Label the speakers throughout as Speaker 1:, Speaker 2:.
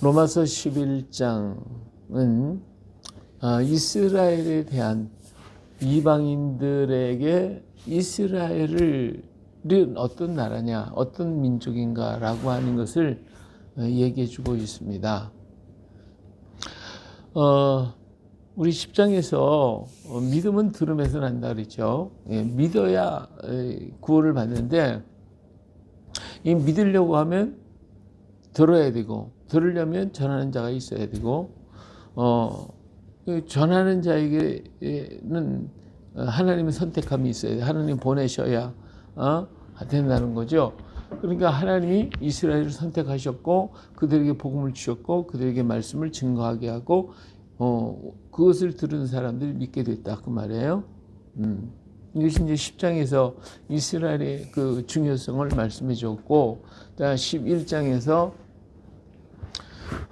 Speaker 1: 로마서 11장은 아, 이스라엘에 대한 이방인들에게 이스라엘은 어떤 나라냐, 어떤 민족인가라고 하는 것을 어, 얘기해 주고 있습니다. 어, 우리 10장에서 어, 믿음은 들음에서 난다 그랬죠. 예, 믿어야 에, 구원을 받는데 이 믿으려고 하면 들어야 되고 들으려면 전하는 자가 있어야 되고 어, 그 전하는 자에게는 하나님의 선택함이 있어야 돼. 하나님 보내셔야 어, 된다는 거죠. 그러니까 하나님이 이스라엘을 선택하셨고 그들에게 복음을 주셨고 그들에게 말씀을 증거하게 하고 어, 그것을 들은 사람들이 믿게 됐다 그 말이에요. 음. 이것이 이제 10장에서 이스라엘의 그 중요성을 말씀해 줬고, 11장에서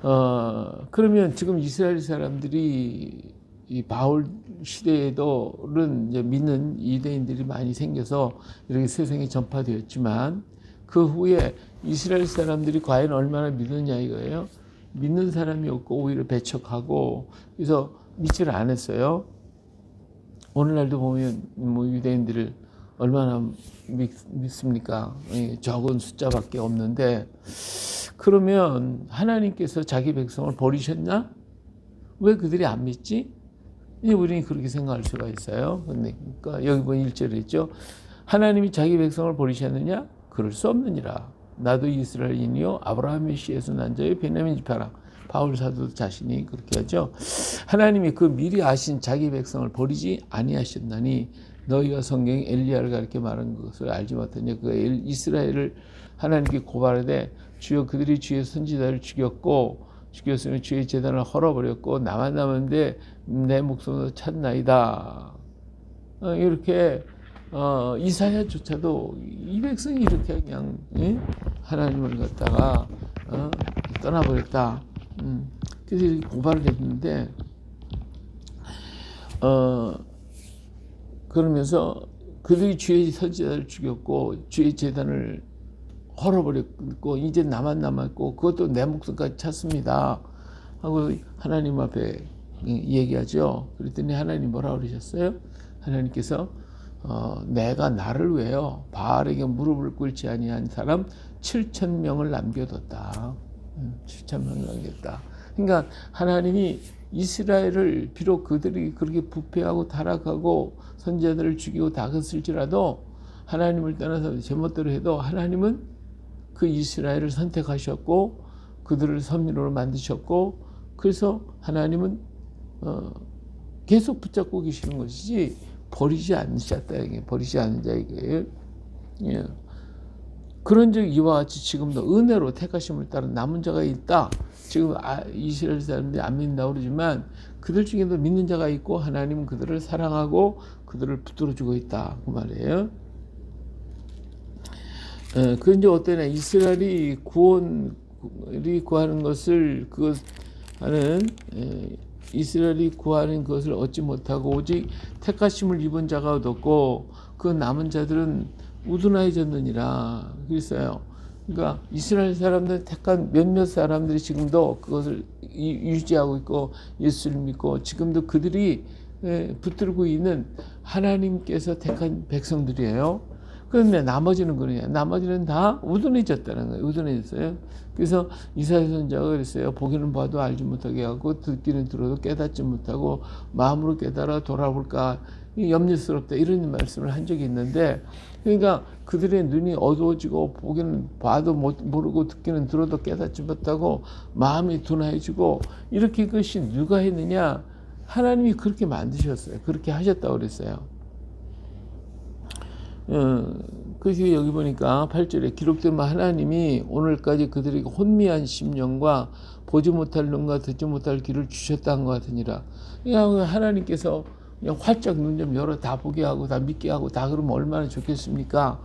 Speaker 1: 어, 그러면 지금 이스라엘 사람들이 이 바울 시대에도는 이제 믿는 유대인들이 많이 생겨서 이렇게 세상에 전파되었지만 그 후에 이스라엘 사람들이 과연 얼마나 믿느냐 이거예요. 믿는 사람이 없고 오히려 배척하고 그래서 믿지를 않았어요. 오늘날도 보면 뭐 유대인들을 얼마나 믿, 습니까 적은 숫자밖에 없는데 그러면 하나님께서 자기 백성을 버리셨나? 왜 그들이 안 믿지? 우리는 그렇게 생각할 수가 있어요. 그러니까 여기 보면 1절에 있죠. 하나님이 자기 백성을 버리셨느냐? 그럴 수 없느니라. 나도 이스라엘인이요 아브라함의 씨에서 난 자요 베냐민 지파라. 바울 사도 자신이 그렇게 하죠. 하나님이 그 미리 아신 자기 백성을 버리지 아니하셨나니 너희가 성경에 엘리야를 가르쳐 말한 것을 알지 못하냐. 그 이스라엘을 하나님께 고발하되 주여 그들이 주의 선지자를 죽였고 죽였으면 주의 재단을 헐어버렸고 나만 남았는데 내 목숨도 찾나이다. 어, 이렇게 어, 이사야조차도 이 백성이 이렇게 그냥 예? 하나님을 갖다가 어, 떠나버렸다. 음, 그래서 고발을 했는데 어, 그러면서 그들이 주의 선지자를 죽였고 주의 재단을 헐어버렸고 이제 나만 남았고 그것도 내 목숨까지 찾습니다. 하고 하나님 앞에 얘기하죠. 그랬더니 하나님 뭐라 그러셨어요? 하나님께서 어, 내가 나를 위하여 바알에게 무릎을 꿇지 아니한 사람 7천 명을 남겨뒀다. 7천 음, 명을 남겼다. 그러니까 하나님이 이스라엘을 비록 그들이 그렇게 부패하고 타락하고 선제들을 죽이고 다그을지라도 하나님을 떠나서 제멋대로 해도 하나님은 그 이스라엘을 선택하셨고 그들을 선민으로 만드셨고 그래서 하나님은 어, 계속 붙잡고 계시는 것이지 버리지 않으셨다 버리지 않은 자 이거예요. 예. 그런즉 이와 같이 지금도 은혜로 택하심을 따른 남은 자가 있다. 지금 아, 이스라엘 사람들이 안 믿는다고 그러지만 그들 중에도 믿는 자가 있고 하나님은 그들을 사랑하고 그들을 붙들어 주고 있다 그 말이에요. 예, 그 이제 어때냐 이스라엘이 구원이 구하는 것을 그것 하는 예, 이스라엘이 구하는 것을 얻지 못하고 오직 택하심을 입은 자가 얻었고 그 남은 자들은 우둔하여졌느니라 그랬어요. 그러니까 이스라엘 사람들 택한 몇몇 사람들이 지금도 그것을 유지하고 있고 예수를 믿고 지금도 그들이 예, 붙들고 있는 하나님께서 택한 백성들이에요. 그런데 나머지는 그러냐. 나머지는 다 우둔해졌다는 거예요. 우둔해졌어요. 그래서 이사야 선자가 그랬어요. 보기는 봐도 알지 못하게 하고 듣기는 들어도 깨닫지 못하고 마음으로 깨달아 돌아볼까 염려스럽다 이런 말씀을 한 적이 있는데 그러니까 그들의 눈이 어두워지고 보기는 봐도 모르고 듣기는 들어도 깨닫지 못하고 마음이 둔해지고 이렇게 그것이 누가 했느냐 하나님이 그렇게 만드셨어요. 그렇게 하셨다고 그랬어요. 어, 그래서 여기 보니까 8절에 기록된 바 하나님이 오늘까지 그들에게 혼미한 심령과 보지 못할 눈과 듣지 못할 귀를 주셨다는 것 같으니라. 그냥 하나님께서 그냥 활짝 눈 좀 열어 다 보게 하고 다 믿게 하고 다 그러면 얼마나 좋겠습니까?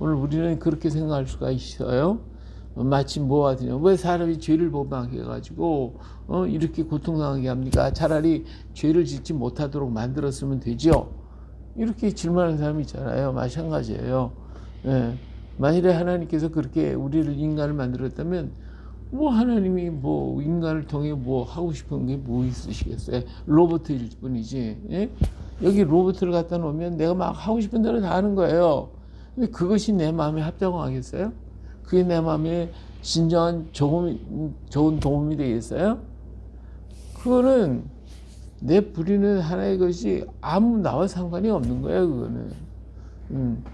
Speaker 1: 오늘 우리는 그렇게 생각할 수가 있어요. 마치 뭐 하더냐. 왜 사람이 죄를 범하게 해가지고, 어, 이렇게 고통당하게 합니까? 차라리 죄를 짓지 못하도록 만들었으면 되죠. 이렇게 질문하는 사람이 있잖아요. 마찬가지예요. 예. 만일에 하나님께서 그렇게 우리를 인간을 만들었다면 뭐 하나님이 뭐 인간을 통해 뭐 하고 싶은 게 뭐 있으시겠어요? 로봇일 뿐이지. 예? 여기 로봇을 갖다 놓으면 내가 막 하고 싶은 대로 다 하는 거예요. 근데 그것이 내 마음에 합작하겠어요? 그게 내 마음에 진정한 좋은, 좋은 도움이 되겠어요? 그거는 내 부리는 하나의 것이 아무 나와 상관이 없는 거예요, 그거는. 음.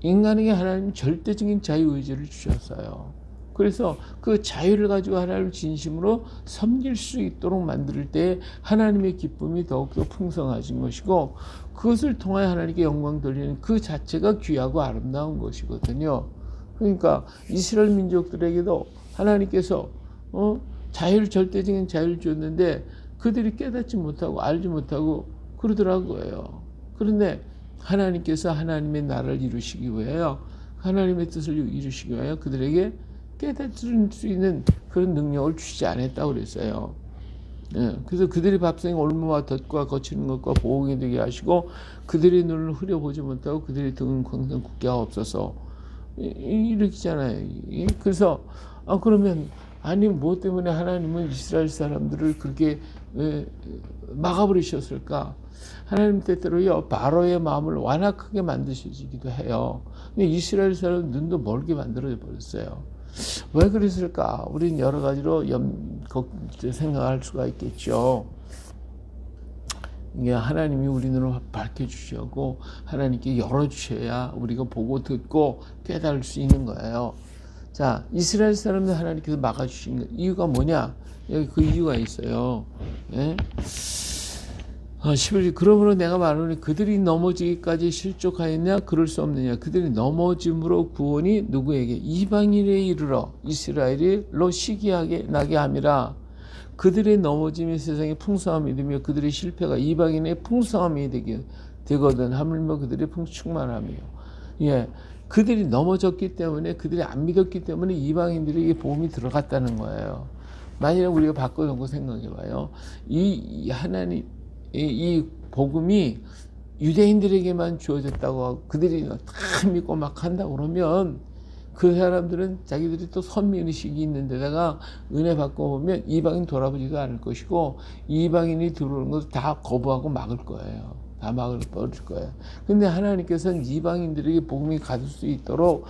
Speaker 1: 인간에게 하나님 절대적인 자유 의지를 주셨어요. 그래서 그 자유를 가지고 하나님을 진심으로 섬길 수 있도록 만들 때 하나님의 기쁨이 더욱더 풍성해진 것이고 그것을 통하여 하나님께 영광 돌리는 그 자체가 귀하고 아름다운 것이거든요. 그러니까 이스라엘 민족들에게도 하나님께서 어? 자유를 절대적인 자유를 줬는데 그들이 깨닫지 못하고 알지 못하고 그러더라고요. 그런데 하나님께서 하나님의 나라를 이루시기 위하여 하나님의 뜻을 이루시기 위하여 그들에게 깨닫을 수 있는 그런 능력을 주시지 않았다고 그랬어요. 예, 그래서 그들의 밥상에 올무와 덫과 거치는 것과 보호이 되게 하시고 그들의 눈을 흐려보지 못하고 그들의 등은 광선 굳게 없어서 이렇게잖아요. 그래서 아 그러면 아니 뭐 때문에 하나님은 이스라엘 사람들을 그렇게 왜 막아버리셨을까? 하나님 때때로요 바로의 마음을 완악하게 만드시기도 해요. 근데 이스라엘 사람 눈도 멀게 만들어 버렸어요. 왜 그랬을까? 우리는 여러 가지로 염, 생각할 수가 있겠죠. 이게 하나님이 우리 눈을 밝혀주시고 하나님께 열어주셔야 우리가 보고 듣고 깨달을 수 있는 거예요. 자, 이스라엘 사람들 하나님께서 막아주신 이유가 뭐냐? 여기 그 이유가 있어요. 예? 아, 11절 그러므로 내가 말하노니 그들이 넘어지기까지 실족하였냐? 그럴 수 없느냐? 그들이 넘어짐으로 구원이 누구에게? 이방인에 이르러 이스라엘로 시기하게 나게 함이라. 그들의 넘어짐이 세상에 풍성함이 되며 그들의 실패가 이방인의 풍성함이 되게 되거든. 하물며 그들의 풍충만함이요. 예 그들이 넘어졌기 때문에 그들이 안 믿었기 때문에 이방인들에게 보험이 들어갔다는 거예요. 만약에 우리가 바꿔놓고 생각해봐요. 이 하나님 이, 이 복음이 유대인들에게만 주어졌다고 하고 그들이 다 믿고 막 한다고 그러면 그 사람들은 자기들이 또 선민의식이 있는 데다가 은혜 받고 보면 이방인 돌아보지도 않을 것이고 이방인이 들어오는 것을 다 거부하고 막을 거예요. 다 막을 버릴 거예요. 근데 하나님께서는 이방인들에게 복음이 가질 수 있도록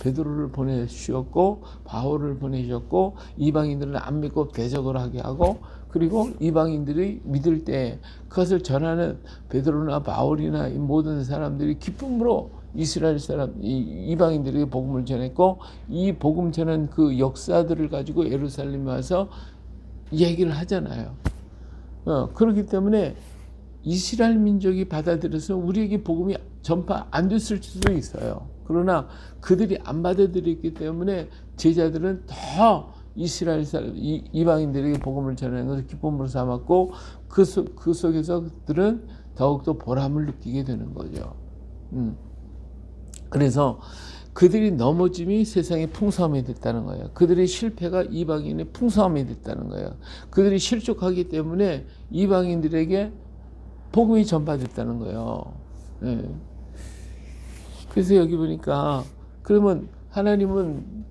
Speaker 1: 베드로를 보내주셨고 바울을 보내주셨고 이방인들은 안 믿고 대적을 하게 하고 그리고 이방인들이 믿을 때 그것을 전하는 베드로나 바울이나 이 모든 사람들이 기쁨으로 이스라엘 사람 이 이방인들에게 복음을 전했고 이 복음 전한 그 역사들을 가지고 예루살렘에 와서 얘기를 하잖아요. 어, 그렇기 때문에 이스라엘 민족이 받아들여서 우리에게 복음이 전파 안 됐을 수도 있어요. 그러나 그들이 안 받아들였기 때문에 제자들은 더 이스라엘 사람, 이방인들에게 복음을 전하는 것을 기쁨으로 삼았고 그, 속, 그 속에서 그들은 더욱더 보람을 느끼게 되는 거죠. 음. 그래서 그들이 넘어짐이 세상의 풍성함이 됐다는 거예요. 그들의 실패가 이방인의 풍성함이 됐다는 거예요. 그들이 실족하기 때문에 이방인들에게 복음이 전파됐다는 거예요. 네. 그래서 여기 보니까 그러면 하나님은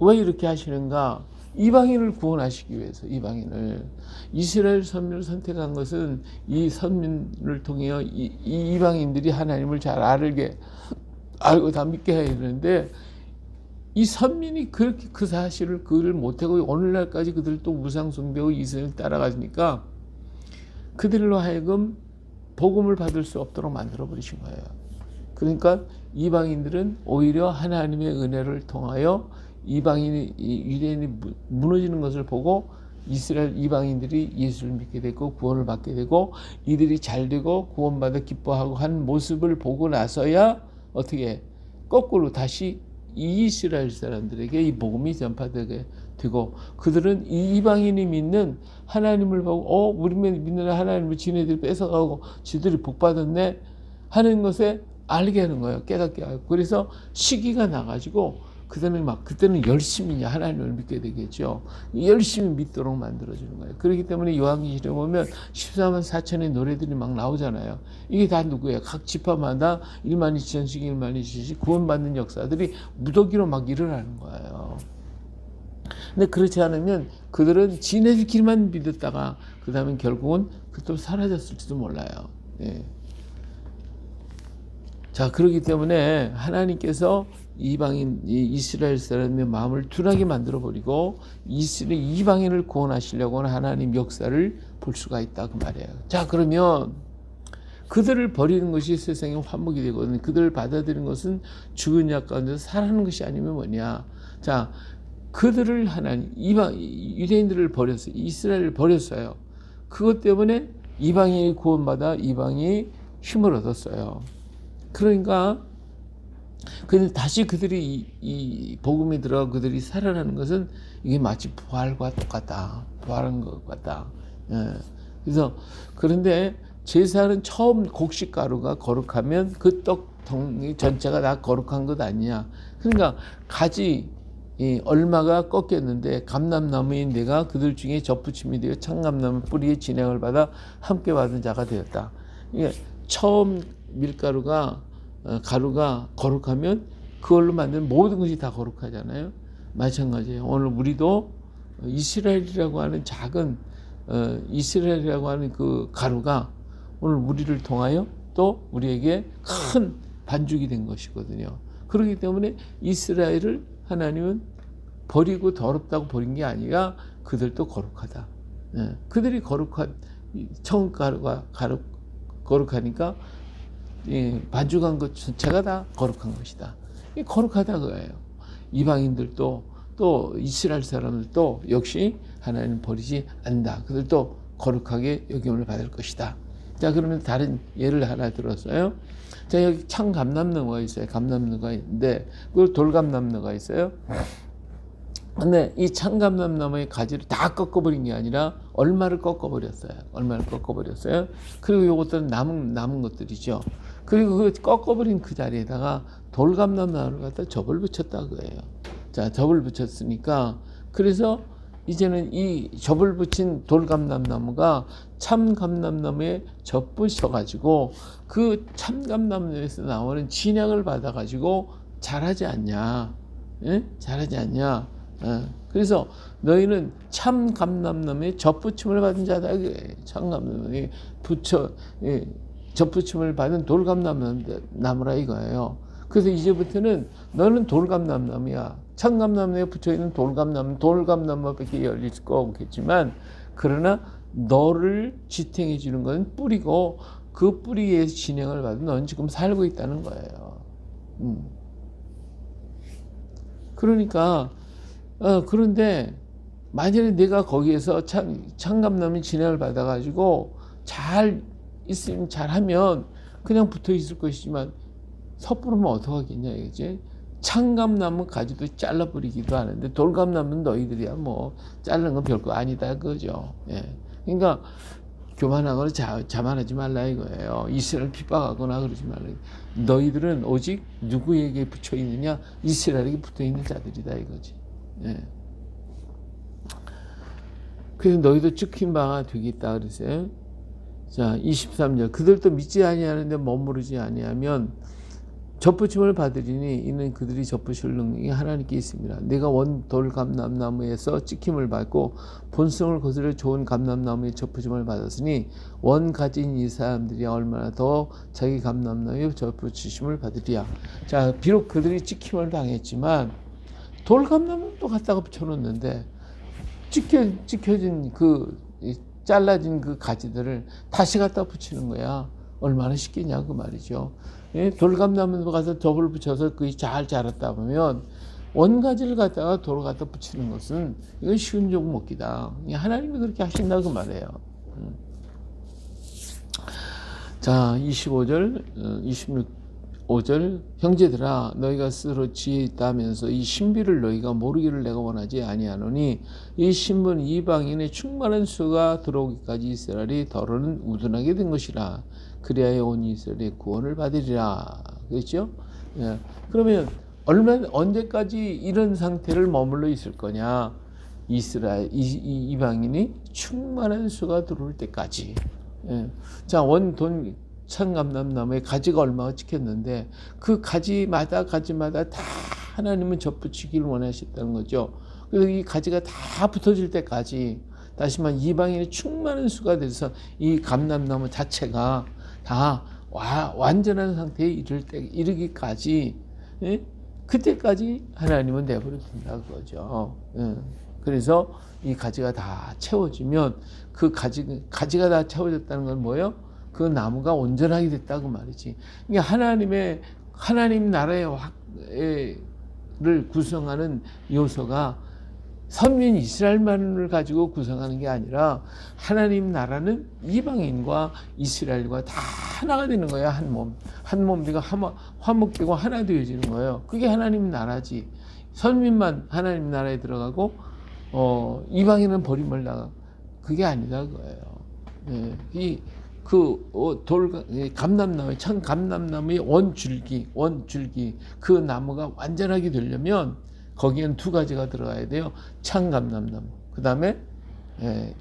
Speaker 1: 왜 이렇게 하시는가? 이방인을 구원하시기 위해서 이방인을 이스라엘 선민을 선택한 것은 이 선민을 통해 이, 이 이방인들이 하나님을 잘 알게 알고 다 믿게 해야 되는데 이 선민이 그렇게 그 사실을 그를 못하고 오늘날까지 그들 또 무상 숭배하고 이스라엘 따라가니까 그들로 하여금 복음을 받을 수 없도록 만들어 버리신 거예요. 그러니까 이방인들은 오히려 하나님의 은혜를 통하여 이방인이 유대인이 무너지는 것을 보고 이스라엘 이방인들이 예수를 믿게 되고 구원을 받게 되고 이들이 잘 되고 구원받아 기뻐하고 한 모습을 보고 나서야 어떻게 거꾸로 다시 이스라엘 사람들에게 이 복음이 전파되게 되고 그들은 이방인이 믿는 하나님을 보고 어 우리 믿는 하나님을 지네들이 뺏어가고 지들이 복 받았네 하는 것에 알게 하는 거예요. 깨닫게 하고. 그래서 시기가 나가지고 그다음에 막 그때는 열심히 하나님을 믿게 되겠죠. 열심히 믿도록 만들어주는 거예요. 그렇기 때문에 요한계시록 보면 14만 4천의 노래들이 막 나오잖아요. 이게 다 누구예요? 각 지파마다 1만 2천씩 1만 2천씩 구원받는 역사들이 무더기로 막 일어나는 거예요. 근데 그렇지 않으면 그들은 지네들끼리만 믿었다가 그 다음에 결국은 그또 사라졌을지도 몰라요. 예. 자 그렇기 때문에 하나님께서 이방인 이 이스라엘 사람의 마음을 둔하게 만들어 버리고 이스라엘 이방인을 구원하시려고 하는 하나님 역사를 볼 수가 있다 그 말이에요. 자 그러면 그들을 버리는 것이 세상의 환목이 되거든요. 그들을 받아들이는 것은 죽은 약 가운데서 살아는 것이 아니면 뭐냐. 자 그들을 하나님 이방 유대인들을 버렸어요. 이스라엘을 버렸어요. 그것 때문에 이방인이 구원받아 이방이 힘을 얻었어요. 그러니까 근데 다시 그들이 이, 이 복음이 들어 그들이 살아나는 것은 이게 마치 부활과 똑같다. 부활한 것 같다. 예. 그래서 그런데 제사는 처음 곡식 가루가 거룩하면 그 떡 전체가 다 거룩한 것 아니냐. 그러니까 가지 이 얼마가 꺾였는데 감람나무인 내가 그들 중에 접붙임이 되어 참감나무 뿌리의 진행을 받아 함께 받은 자가 되었다. 이게 처음 밀가루가 어, 가루가 거룩하면 그걸로 만든 모든 것이 다 거룩하잖아요. 마찬가지예요. 오늘 우리도 이스라엘이라고 하는 작은 어, 이스라엘이라고 하는 그 가루가 오늘 우리를 통하여 또 우리에게 큰 반죽이 된 것이거든요. 그렇기 때문에 이스라엘을 하나님은 버리고 더럽다고 버린 게 아니라 그들도 거룩하다. 예, 그들이 거룩한 처음 가루가 가루, 거룩하니까 예, 반죽한 것 전체가 다 거룩한 것이다. 이 거룩하다 그거예요. 이방인들도 또 이스라엘 사람들도 역시 하나님 버리지 않는다. 그들도 거룩하게 여김을 받을 것이다. 자 그러면 다른 예를 하나 들었어요. 자 여기 창 감남나무가 있어요. 감남나무가 있는데 그리고 돌감남나무가 있어요. 근데 이 창감남나무의 가지를 다 꺾어버린 게 아니라 얼마를 꺾어버렸어요. 얼마를 꺾어버렸어요. 그리고 이것들은 남은 남은 것들이죠. 그리고 그 꺾어버린 그 자리에다가 돌감남나무를 갖다 접을 붙였다 그거예요. 자 접을 붙였으니까 그래서 이제는 이 접을 붙인 돌감남나무가 참감남나무에 접붙여가지고 그 참감남나무에서 나오는 진약을 받아가지고 자라지 않냐, 예? 자라지 않냐. 예. 그래서 너희는 참 감람나무에 접붙임을 받은 자다. 참 감람나무에 붙여 예, 접붙임을 받은 돌감나무라 이거예요. 그래서 이제부터는 너는 돌감나무야. 참감나무에 붙여 있는 돌감나무, 돌감나무밖에 열릴 거 없겠지만 그러나 너를 지탱해 주는 건 뿌리고 그 뿌리의 진행을 받은 넌 지금 살고 있다는 거예요. 음. 그러니까 어, 그런데 만약에 내가 거기에서 참, 참감남이 진행을 받아가지고 잘 있으면 잘하면 그냥 붙어 있을 것이지만 섣부르면 어떡하겠냐 이거지. 참감나무 가지도 잘라버리기도 하는데 돌감나무는 너희들이야 뭐 자르는 건 별거 아니다 그죠. 예. 그러니까 교만하거나 자, 자만하지 말라 이거예요. 이스라엘 핍박하거나 그러지 말라. 너희들은 오직 누구에게 붙여 있느냐? 이스라엘에게 붙어 있는 자들이다 이거지. 예. 그래서 너희도 찍힌 바가 되겠다 그랬어요. 자, 23절. 그들도 믿지 아니하는데 머무르지 아니하면 접붙임을 받으리니 이는 그들이 접붙일 능력이 하나님께 있습니다. 내가 원돌 감람나무에서 찍힘을 받고 본성을 거스려 좋은 감람나무에 접붙임을 받았으니 원 가진 이 사람들이 얼마나 더 자기 감람나무에 접붙이심을 받으리야. 자, 비록 그들이 찍힘을 당했지만 돌감나무 또 갖다가 붙여놓는데 찍혀 찍혀진 그 잘라진 그 가지들을 다시 갖다 붙이는 거야. 얼마나 쉽겠냐 그 말이죠. 예? 돌감나무 가서 접을 붙여서 그게 잘 자랐다 보면 원가지를 갖다가 돌을 갖다 붙이는 것은 이건 쉬운 종목이다. 하나님이 그렇게 하신다 그 말이에요. 음. 자, 25절, 26 5절 형제들아 너희가 스스로 지혜 있다면서 이 신비를 너희가 모르기를 내가 원하지 아니하노니 이 신분 이방인의 충만한 수가 들어오기까지 이스라엘이 더러는 우둔하게 된 것이라 그리하여 온 이스라엘의 구원을 받으리라 그렇죠? 예. 그러면 얼마 언제까지 이런 상태를 머물러 있을 거냐? 이스라엘 이, 이 이방인이 충만한 수가 들어올 때까지. 예. 자, 원돈 천감남나무에 가지가 얼마가 찍혔는데 그 가지마다 가지마다 다 하나님은 접붙이기를 원하셨다는 거죠. 그래서 이 가지가 다 붙어질 때까지 다시 말해 이방인의 충만한 수가 돼서 이 감람나무 자체가 다 와, 완전한 상태에 이를 때 이르기까지 예? 그때까지 하나님은 내버려 둔다 그거죠. 예. 그래서 이 가지가 다 채워지면 그 가지 가지가 다 채워졌다는 건 뭐예요? 그 나무가 온전하게 됐다고 말이지. 이게 하나님의 하나님 나라의 확를 구성하는 요소가 선민 이스라엘만을 가지고 구성하는 게 아니라 하나님 나라는 이방인과 이스라엘과 다 하나가 되는 거야 한 몸. 한 몸이가 화목되고 하나 되어지는 거예요. 그게 하나님 나라지. 선민만 하나님 나라에 들어가고 어, 이방인은 버림을 나가. 그게 아니다 그거예요. 예, 이 그 어, 돌 감람나무 참 감람나무의 원줄기 원줄기 그 나무가 완전하게 되려면 거기엔 두 가지가 들어가야 돼요. 창감람나무, 그 다음에 예,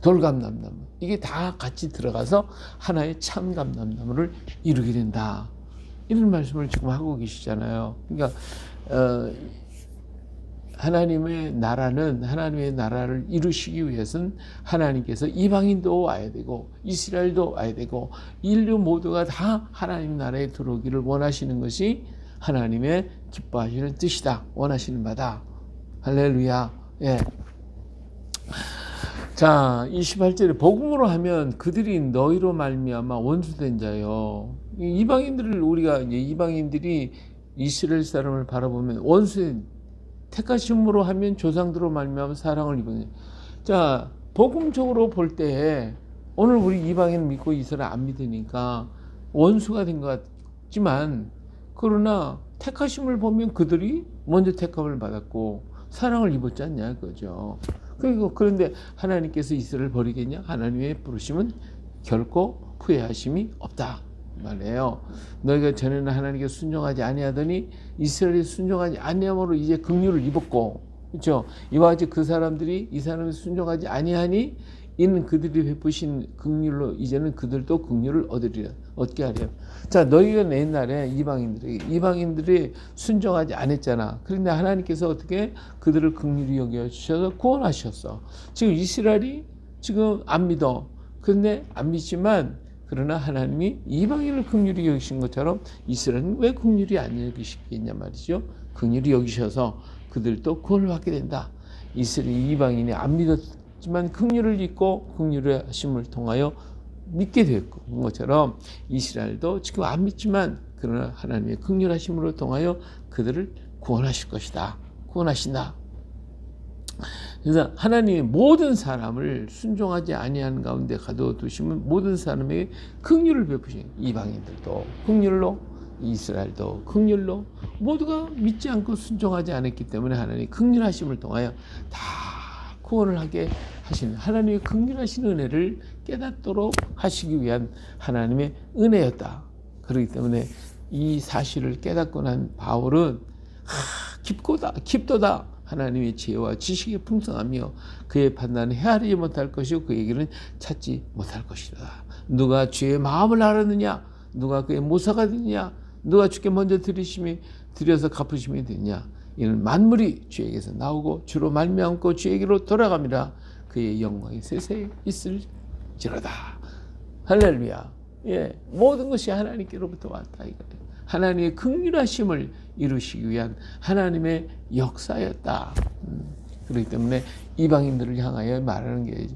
Speaker 1: 돌감람나무. 이게 다 같이 들어가서 하나의 참감람나무를 이루게 된다. 이런 말씀을 지금 하고 계시잖아요. 그러니까 어, 하나님의 나라는 하나님의 나라를 이루시기 위해서는 하나님께서 이방인도 와야 되고 이스라엘도 와야 되고 인류 모두가 다 하나님 나라에 들어오기를 원하시는 것이 하나님의 기뻐하시는 뜻이다. 원하시는 바다. 할렐루야. 예. 자, 28절에 복음으로 하면 그들이 너희로 말미암아 원수된 자요. 이방인들을 우리가 이제 이방인들이 이스라엘 사람을 바라보면 원수된 택하심으로 하면 조상들로 말미암아 사랑을 입은 자, 복음적으로 볼 때 오늘 우리 이방인 믿고 이스라엘 안 믿으니까 원수가 된 것 같지만 그러나 택하심을 보면 그들이 먼저 택함을 받았고 사랑을 입었지 않냐 그죠. 그리고 그런데 하나님께서 이스라엘 버리겠냐? 하나님의 부르심은 결코 후회하심이 없다 말이에요. 너희가 전에는 하나님께 순종하지 아니하더니 이스라엘이 순종하지 아니함으로 이제 긍휼을 입었고 그렇죠? 이와 같이 그 사람들이 이 사람이 순종하지 아니하니 이는 그들이 베푸신 긍휼로 이제는 그들도 긍휼을 얻으리라 얻게 하려. 자, 너희가 옛날에 이방인들이 이방인들이 순종하지 않았잖아. 그런데 하나님께서 어떻게 그들을 긍휼히 여겨 주셔서 구원하셨어. 지금 이스라엘이 지금 안 믿어. 그런데 안 믿지만 그러나 하나님이 이방인을 긍휼히 여기신 것처럼 이스라엘은 왜 긍휼히 안 여기시겠냐 말이죠. 긍휼히 여기셔서 그들도 구원을 받게 된다. 이스라엘 이방인이 안 믿었지만 긍휼을 입고 긍휼의 하심을 통하여 믿게 됐고 것처럼 이스라엘도 지금 안 믿지만 그러나 하나님의 긍휼하심으로 통하여 그들을 구원하실 것이다. 구원하신다. 그래서 하나님이 모든 사람을 순종하지 아니하는 가운데 가둬두시면 모든 사람에게 긍휼을 베푸신 이방인들도 긍휼로 이스라엘도 긍휼로 모두가 믿지 않고 순종하지 않았기 때문에 하나님 긍휼하심을 통하여 다 구원을 하게 하시는 하나님의 긍휼하신 은혜를 깨닫도록 하시기 위한 하나님의 은혜였다. 그렇기 때문에 이 사실을 깨닫고 난 바울은 하, 깊고다 깊도다 하나님의 지혜와 지식의 풍성하며 그의 판단은 헤아리지 못할 것이고 그 얘기는 찾지 못할 것이다. 누가 주의 마음을 알았느냐? 누가 그의 모사가 되느냐? 누가 주께 먼저 들으심이 들여서 갚으심이 되냐? 이는 만물이 주에게서 나오고 주로 말미암고 주에게로 돌아갑니다. 그의 영광이 세세에 있을지로다. 할렐루야. 예, 모든 것이 하나님께로부터 왔다 이거예요. 하나님의 극률하심을 이루시기 위한 하나님의 역사였다. 음, 그렇기 때문에 이방인들을 향하여 말하는 게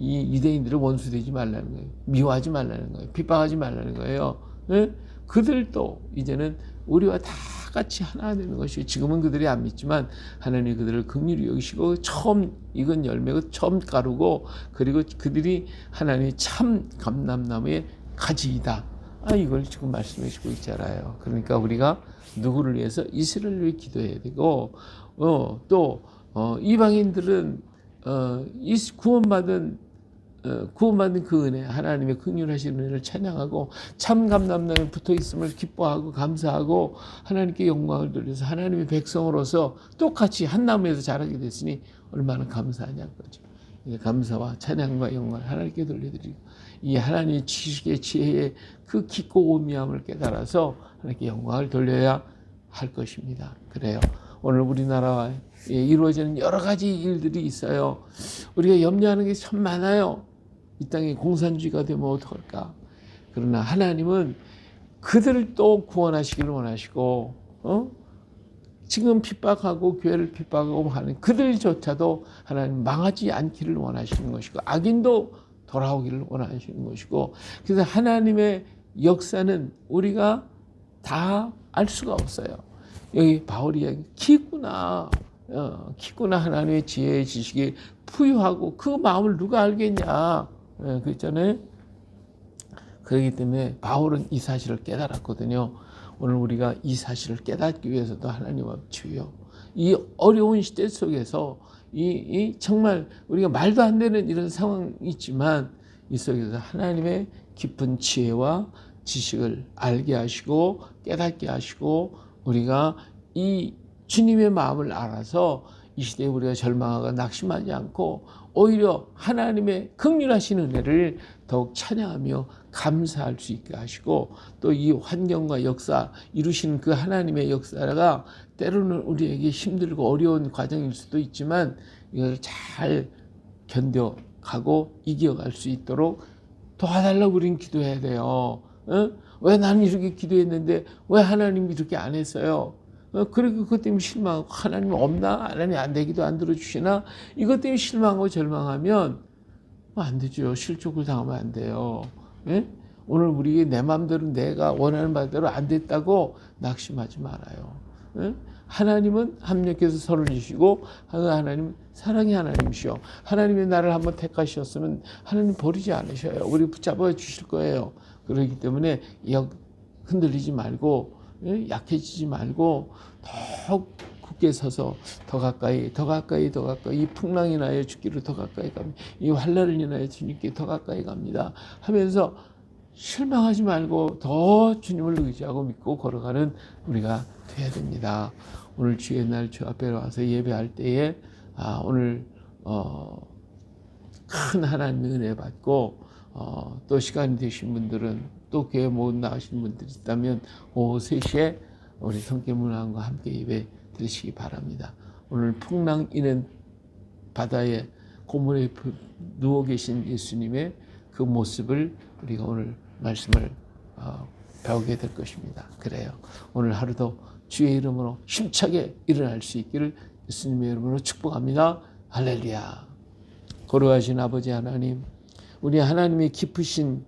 Speaker 1: 이 유대인들을 원수되지 말라는 거예요. 미워하지 말라는 거예요. 핍박하지 말라는 거예요. 예? 그들도 이제는 우리와 다 같이 하나 되는 것이 지금은 그들이 안 믿지만 하나님 그들을 긍휼히 여기시고 처음 익은 열매가 처음 가루고 그리고 그들이 하나님의 참 감람나무의 가지이다. 아 이걸 지금 말씀해 주고 있잖아요. 그러니까 우리가 누구를 위해서 이스라엘을 위해 기도해야 되고 어, 또 어, 이방인들은 어, 구원받은 어, 구원받은 그 은혜, 하나님의 긍휼하신 은혜를 찬양하고 참 감남남에 붙어 있음을 기뻐하고 감사하고 하나님께 영광을 돌려서 하나님의 백성으로서 똑같이 한 나무에서 자라게 됐으니 얼마나 감사하냐는 거죠. 감사와 찬양과 영광을 하나님께 돌려드리고 이 하나님의 지식의 지혜의 그 깊고 오미함을 깨달아서 하나님께 영광을 돌려야 할 것입니다. 그래요. 오늘 우리나라에 이루어지는 여러 가지 일들이 있어요. 우리가 염려하는 게 참 많아요. 이 땅이 공산주의가 되면 어떡할까? 그러나 하나님은 그들을 또 구원하시기를 원하시고, 어? 지금 핍박하고 교회를 핍박하고 하는 그들조차도 하나님 망하지 않기를 원하시는 것이고, 악인도 돌아오기를 원하시는 것이고, 그래서 하나님의 역사는 우리가 다 알 수가 없어요. 여기 바울이 키구나. 어, 키구나 하나님의 지혜의 지식이 부유하고 그 마음을 누가 알겠냐. 예, 그랬잖아요. 그렇기 때문에 바울은 이 사실을 깨달았거든요. 오늘 우리가 이 사실을 깨닫기 위해서도 하나님 앞주요. 이 어려운 시대 속에서 이, 이 정말 우리가 말도 안 되는 이런 상황이 있지만 이 속에서 하나님의 깊은 지혜와 지식을 알게 하시고 깨닫게 하시고 우리가 이 주님의 마음을 알아서 이 시대에 우리가 절망하고 낙심하지 않고 오히려 하나님의 극률하신 은혜를 더욱 찬양하며 감사할 수 있게 하시고 또 이 환경과 역사 이루시는 그 하나님의 역사가 때로는 우리에게 힘들고 어려운 과정일 수도 있지만 이걸 잘 견뎌가고 이겨갈 수 있도록 도와달라고 우린 기도해야 돼요. 어? 왜 나는 이렇게 기도했는데 왜 하나님이 이렇게 안 했어요? 어, 그리고 그것 때문에 실망하고 하나님 없나? 하나님 안 되기도 안 들어주시나? 이것 때문에 실망하고 절망하면 안 되죠. 실족을 당하면 안 돼요. 예? 오늘 우리 내 마음대로 내가 원하는 바대로 안 됐다고 낙심하지 말아요. 예? 하나님은 합력해서 선을 주시고 하나님은 사랑의 하나님이시오. 하나님의 나를 한번 택하셨으면 하나님 버리지 않으셔요. 우리 붙잡아 주실 거예요. 그렇기 때문에 흔들리지 말고 예? 약해지지 말고 더 굳게 서서 더 가까이 더 가까이 더 가까이 이 풍랑이 나여 죽기를 더 가까이 갑니다. 이 환란을 인하여 주님께 더 가까이 갑니다. 하면서 실망하지 말고 더 주님을 의지하고 믿고 걸어가는 우리가 돼야 됩니다. 오늘 주의 날 주 앞에 와서 예배할 때에 아, 오늘 어, 큰 하나님의 은혜 받고 어, 또 시간이 되신 분들은 또 교회 못 나가신 분들이 있다면 오후 3시에 우리 성계문화과 함께 예배 드리시기 바랍니다. 오늘 풍랑 이는 바다에 고물에 누워 계신 예수님의 그 모습을 우리가 오늘 말씀을 어, 배우게 될 것입니다. 그래요. 오늘 하루도 주의 이름으로 힘차게 일어날 수 있기를 예수님의 이름으로 축복합니다. 할렐루야. 거룩하신 아버지 하나님, 우리 하나님의 깊으신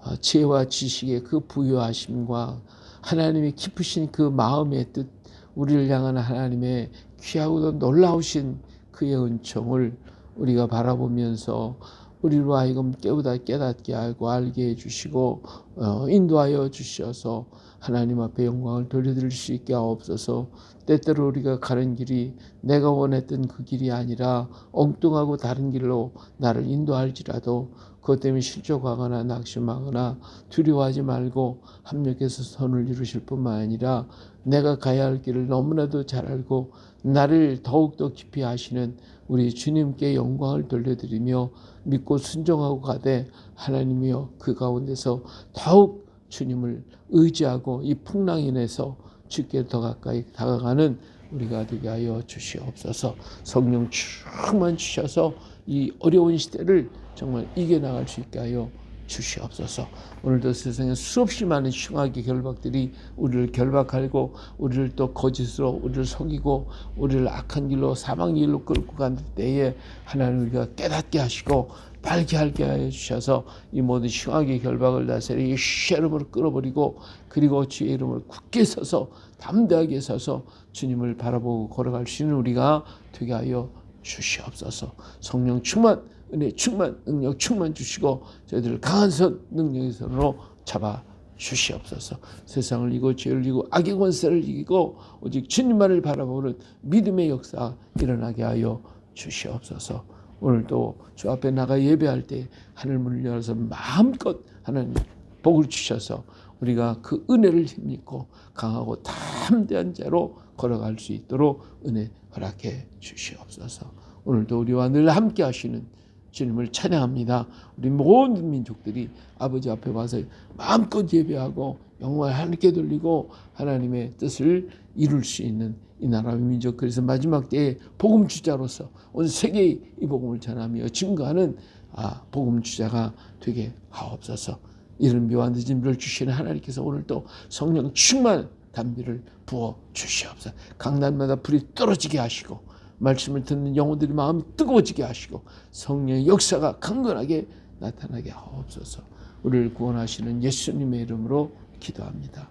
Speaker 1: 어, 지혜와 지식의 그 부유하심과 하나님의 깊으신 그 마음의 뜻, 우리를 향한 하나님의 귀하고도 놀라우신 그의 은총을 우리가 바라보면서 우리로 하여금 깨우다 깨닫게 하고 알게 해주시고 어, 인도하여 주셔서 하나님 앞에 영광을 돌려드릴 수 있게 하옵소서. 때때로 우리가 가는 길이 내가 원했던 그 길이 아니라 엉뚱하고 다른 길로 나를 인도할지라도 그것 때문에 실족하거나 낙심하거나 두려워하지 말고 합력해서 선을 이루실 뿐만 아니라 내가 가야 할 길을 너무나도 잘 알고 나를 더욱더 깊이 아시는 우리 주님께 영광을 돌려드리며 믿고 순종하고 가되 하나님이여 그 가운데서 더욱 주님을 의지하고 이 풍랑 인해서 주께 더 가까이 다가가는 우리가 되게 하여 주시옵소서. 성령 충만 주셔서 이 어려운 시대를 정말 이겨나갈 수 있게 하여 주시옵소서. 오늘도 세상에 수없이 많은 흉악의 결박들이 우리를 결박하고 우리를 또 거짓으로 우리를 속이고 우리를 악한 길로 사망 길로 끌고 간 때에 하나님 우리가 깨닫게 하시고 발견하게 하여 주셔서 이 모든 흉악의 결박을 다스리고 쉐름으로 끌어버리고 그리고 주의 이름을 굳게 서서 담대하게 서서 주님을 바라보고 걸어갈 수 있는 우리가 되게 하여 주시옵소서. 성령 충만, 은혜 충만, 능력 충만 주시고 저희들을 강한 선, 능력의 손으로 잡아 주시옵소서. 세상을 이기고 죄를 이기고 악의 권세를 이기고 오직 주님만을 바라보는 믿음의 역사 일어나게 하여 주시옵소서. 오늘도 주 앞에 나가 예배할 때 하늘 문을 열어서 마음껏 하나님 복을 주셔서 우리가 그 은혜를 힘입고 강하고 담대한 자로 걸어갈 수 있도록 은혜 허락해 주시옵소서. 오늘도 우리와 늘 함께 하시는 주님을 찬양합니다. 우리 모든 민족들이 아버지 앞에 와서 마음껏 예배하고 영광을 하나님께 돌리고 하나님의 뜻을 이룰 수 있는 이 나라의 민족 그래서 마지막 때에 복음 주자로서 온 세계에 이 복음을 전하며 증거하는 아, 복음 주자가 되게 하옵소서. 이런 묘한 늦은비를 주시는 하나님께서 오늘 또 성령 충만 담비를 부어 주시옵소서. 강단마다 불이 떨어지게 하시고 말씀을 듣는 영혼들이 마음이 뜨거워지게 하시고 성령의 역사가 강건하게 나타나게 하옵소서. 우리를 구원하시는 예수님의 이름으로 기도합니다.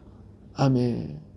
Speaker 1: 아멘.